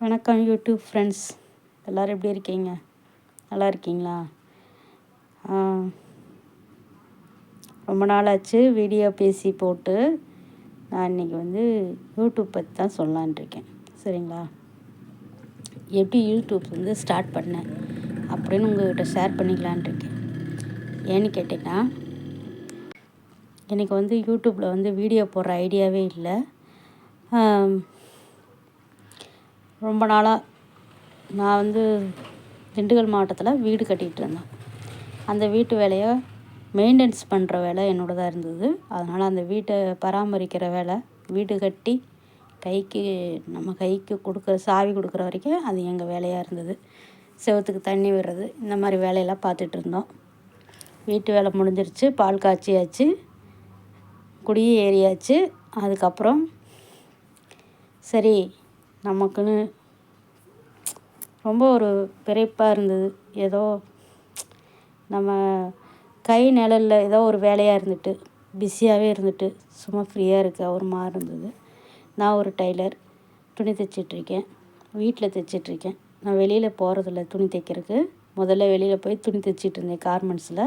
வணக்கம் YouTube friends எல்லோரும் எப்படி இருக்கீங்க? நல்லா இருக்கீங்களா? ரொம்ப நாள் ஆச்சு வீடியோ பேசி போட்டு. நான் இன்றைக்கி வந்து யூடியூப் பற்றி தான் சொல்லலான்ட்ருக்கேன் சரிங்களா? எப்படி யூடியூப் வந்து ஸ்டார்ட் பண்ணேன் அப்படின்னு உங்கள்கிட்ட ஷேர் பண்ணிக்கலான்ட்ருக்கேன் ஏன்னு கேட்டிங்கன்னா எனக்கு வந்து யூடியூப்பில் வந்து வீடியோ போடுற ஐடியாவே இல்லை. ரொம்ப நாளாக நான் வந்து திண்டுக்கல் மாவட்டத்தில் வீடு கட்டிகிட்டு இருந்தேன். அந்த வீட்டு வேலையை மெயின்டெனன்ஸ் பண்ணுற வேலை என்னோடதாக இருந்தது. அதனால் அந்த வீட்டை பராமரிக்கிற வேலை வீடு கட்டி கைக்கு நம்ம கைக்கு கொடுக்குற சாவி கொடுக்குற வரைக்கும் அது எங்கள் வேலையாக இருந்தது. செவத்துக்கு தண்ணி விடுறது இந்த மாதிரி வேலையெல்லாம் பார்த்துட்டு இருந்தோம். வீட்டு வேலை முடிஞ்சிருச்சு பால் காய்ச்சியாச்சு குடியே ஏறியாச்சு அதுக்கப்புறம் சரி நமக்குன்னு ரொம்ப ஒரு பிறைப்பாக இருந்தது. ஏதோ நம்ம கை நிழலில் ஏதோ ஒரு வேலையாக இருந்துட்டு பிஸியாகவே இருந்துட்டு சும்மா ஃப்ரீயாக இருக்க ஒரு மாதிரி இருந்தது. நான் ஒரு டைலர் துணி தைச்சிட்ருக்கேன் வீட்டில் தைச்சிட்ருக்கேன் நான் வெளியில் போகிறதில்ல துணி தைக்கிறதுக்கு. முதல்ல வெளியில் போய் துணி தைச்சிட்டு இருந்தேன் கார்மெண்ட்ஸில்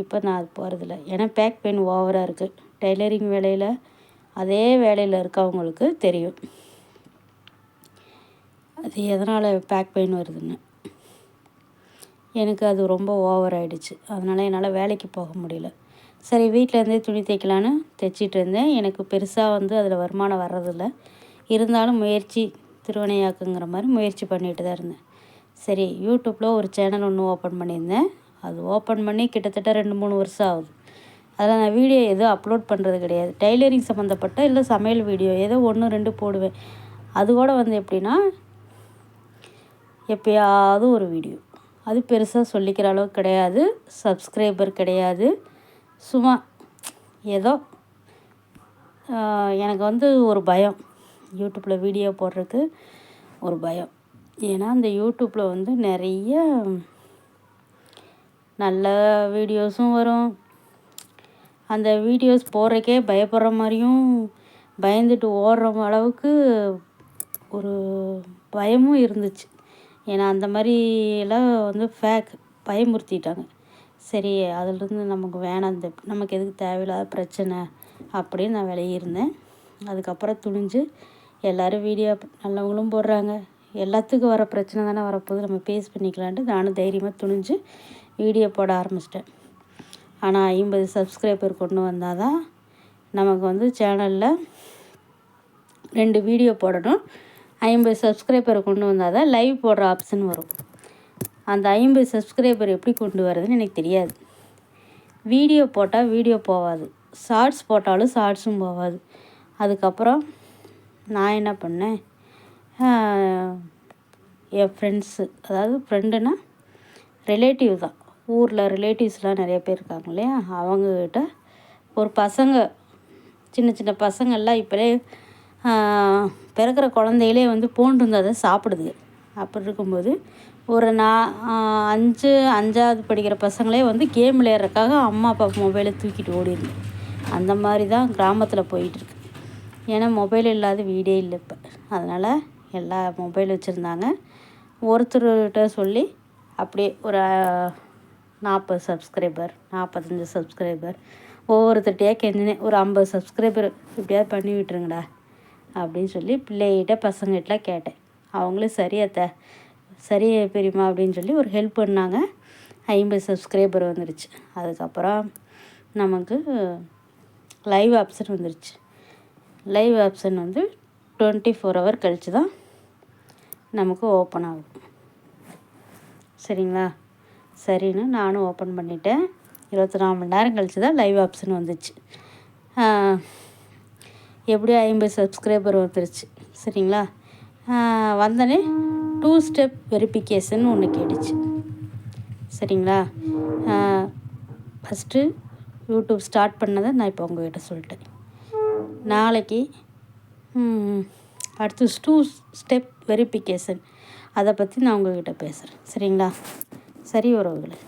இப்போ நான் அது போகிறதில்ல ஏன்னா பேக் பெயின் ஓவராக இருக்குது டைலரிங் வேலையில் அதே வேலையில் இருக்கவங்களுக்கு தெரியும். அது எதனால் பேக் பெயின் வருதுன்னு. எனக்கு அது ரொம்ப ஓவர் ஆகிடுச்சு அதனால் என்னால் வேலைக்கு போக முடியல. சரி வீட்டிலேருந்தே துணி தைக்கலான்னு தைச்சிட்டு இருந்தேன். எனக்கு பெருசாக வந்து அதில் வருமானம் வர்றதில்ல. இருந்தாலும் முயற்சி திருவனையாக்குங்கிற மாதிரி முயற்சி பண்ணிட்டு தான் இருந்தேன். சரி யூடியூப்பில் ஒரு சேனல் ஒன்று ஓப்பன் பண்ணியிருந்தேன். அது ஓப்பன் பண்ணி கிட்டத்தட்ட ரெண்டு மூணு வருஷம் ஆகுது. அதில் நான் வீடியோ எதுவும் அப்லோட் பண்ணுறது கிடையாது. டைலரிங் சம்மந்தப்பட்ட இல்லை சமையல் வீடியோ ஏதோ ஒன்று ரெண்டு போடுவேன். அது கூட வந்து எப்படின்னா எப்பயாவது ஒரு வீடியோ அது பெருசாக சொல்லிக்கிற அளவுக்கு கிடையாது. சப்ஸ்கிரைபர் கிடையாது. சும்மா ஏதோ எனக்கு வந்து ஒரு பயம். யூடியூப்பில் வீடியோ போடுறதுக்கு ஒரு பயம். ஏன்னா அந்த யூடியூப்பில் வந்து நிறைய நல்ல வீடியோஸும் வரும். அந்த வீடியோஸ் போடுறக்கே பயப்படுற மாதிரியும் பயந்துட்டு ஓடுற அளவுக்கு ஒரு பயமும் இருந்துச்சு. ஏன்னா அந்த மாதிரிலாம் வந்து ஃபேக் பயமுறுத்திட்டாங்க. சரி அதிலிருந்து நமக்கு வேணாம் இந்த நமக்கு எதுக்கு தேவையில்லாத பிரச்சனை அப்படின்னு நான் விலகியிருந்தேன். அதுக்கப்புறம் துணிஞ்சு எல்லோரும் வீடியோ நல்லவங்களும் போடுறாங்க. எல்லாத்துக்கும் வர பிரச்சனை தானே வரப்போகுது. நம்ம பேஸ் பண்ணிக்கலான்ட்டு நானும் தைரியமாக துணிஞ்சு வீடியோ போட ஆரம்பிச்சிட்டேன். ஆனால் ஐம்பது சப்ஸ்கிரைபர் கொண்டு வந்தால் தான் நமக்கு வந்து சேனலில் ரெண்டு வீடியோ போடணும். ஐம்பது சப்ஸ்கிரைபரை கொண்டு வந்தால் தான் லைவ் போடுற ஆப்ஷன் வரும். அந்த ஐம்பது சப்ஸ்கிரைபர் எப்படி கொண்டு வரதுன்னு எனக்கு தெரியாது. வீடியோ போட்டால் வீடியோ போகாது ஷார்ட்ஸ் போட்டாலும் ஷார்ட்ஸும் போகாது அதுக்கப்புறம் நான் என்ன பண்ணேன்? என் ஃப்ரெண்ட்ஸு அதாவது ஃப்ரெண்டுனா ரிலேட்டிவ் தான். ஊரில் ரிலேட்டிவ்ஸ்லாம் நிறைய பேர் இருக்காங்க இல்லையா? அவங்கக்கிட்ட ஒரு பசங்க சின்ன சின்ன பசங்கள்லாம் இப்போலே பிறக்கிற குழந்தைகளே வந்து போன் இருந்தால் தான் சாப்பிடுது. அப்படி இருக்கும்போது ஒரு நான் அஞ்சு அஞ்சாவது படிக்கிற பசங்களே வந்து கேம் விளையாடுறதுக்காக அம்மா அப்பா மொபைலை தூக்கிட்டு ஓடிடுது. அந்த மாதிரி தான் கிராமத்தில் போயிட்டுருக்கு ஏன்னா மொபைல் இல்லாத வீடே இல்லை இப்போ. அதனால் எல்லா மொபைல் வச்சுருந்தாங்க. ஒருத்தர்கிட்ட சொல்லி அப்படியே ஒரு நாற்பது சப்ஸ்கிரைபர் நாற்பத்தஞ்சு சப்ஸ்கிரைபர் ஒவ்வொருத்தட்டையாக கெஞ்சினேன் ஒரு ஐம்பது சப்ஸ்கிரைபர் இப்படியாவது பண்ணி விட்டுருங்கடா. அப்படின்னு சொல்லி பிள்ளைகிட்ட பசங்ககிட்டலாம் கேட்டேன். அவங்களும் சரியத்த சரி பெரியம்மா அப்படின்னு சொல்லி ஒரு ஹெல்ப் பண்ணாங்க. ஐம்பது சப்ஸ்கிரைபர் வந்துருச்சு. அதுக்கப்புறம் நமக்கு லைவ் ஆப்ஷன் வந்துருச்சு. லைவ் ஆப்ஷன் வந்து டுவெண்ட்டி ஃபோர் ஹவர் கழித்து தான் நமக்கு ஓப்பன் ஆகும். சரிங்களா? சரின்னு நானும் ஓப்பன் பண்ணிட்டேன். இருபத்தி நாலு மணி நேரம் கழித்து தான் லைவ் ஆப்ஷன் வந்துச்சு. எப்படியும் ஐம்பது சப்ஸ்கிரைபர் வந்துருச்சு. சரிங்களா? வந்தோடனே டூ ஸ்டெப் வெரிஃபிகேஷன் ஒன்று கேட்டுச்சு. சரிங்களா? ஃபஸ்ட்டு யூடியூப் ஸ்டார்ட் பண்ணதை நான் இப்போ உங்ககிட்ட சொல்லிட்டேன். நாளைக்கு அடுத்து டூ ஸ்டெப் வெரிஃபிகேஷன் அதை பற்றி நான் உங்கள்கிட்ட பேசுகிறேன் சரிங்களா? சரி உறவுகளை.